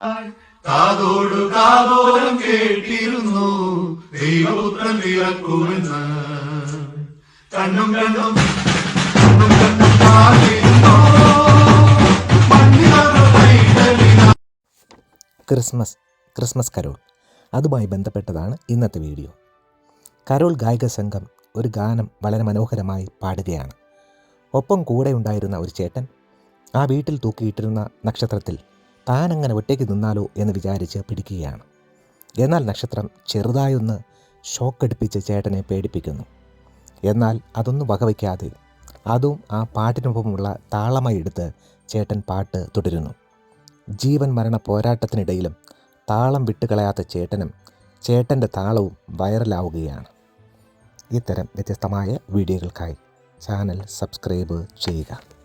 കാതോടു കാതോരം കേട്ടിരുന്നു. ദൈവപുത്രൻ പിറക്കുമെന്ന്. കണ്ണും കണ്ണും കണ്ണും കണ്ണും കാത്തിരുന്നു? Christmas Christmas carol. അതുമായി ബന്ധപ്പെട്ടതാണ് ഇന്നത്തെ വീഡിയോ. കരോൾ ഗായക സംഘം ഒരു ഗാനം വളരെ മനോഹരമായി പാടുകയാണ്. ഒപ്പം കൂടെ ഉണ്ടായിരുന്ന ഒരു ചേട്ടൻ ആ വീട്ടിൽ തൂക്കിയിട്ടിരുന്ന നക്ഷത്രത്തിൽ താൻ അങ്ങനെ ഒറ്റയ്ക്ക് നിന്നാലോ എന്ന് വിചാരിച്ച് പിടിക്കുകയാണ്. എന്നാൽ നക്ഷത്രം ചെറുതായൊന്ന് ഷോക്കടിപ്പിച്ച് ചേട്ടനെ പേടിപ്പിക്കുന്നു. എന്നാൽ അതൊന്നും വകവയ്ക്കാതെ അതും ആ പാട്ടിനൊപ്പമുള്ള താളമായി എടുത്ത് ചേട്ടൻ പാട്ട് തുടരുന്നു. ജീവൻ മരണ പോരാട്ടത്തിനിടയിലും താളം വിട്ടുകളയാത്ത ചേട്ടനും ചേട്ടന്റെ താളവും വൈറലാവുകയാണ്. ഇത്തരം വ്യത്യസ്തമായ വീഡിയോകൾക്കായി ചാനൽ സബ്സ്ക്രൈബ് ചെയ്യുക.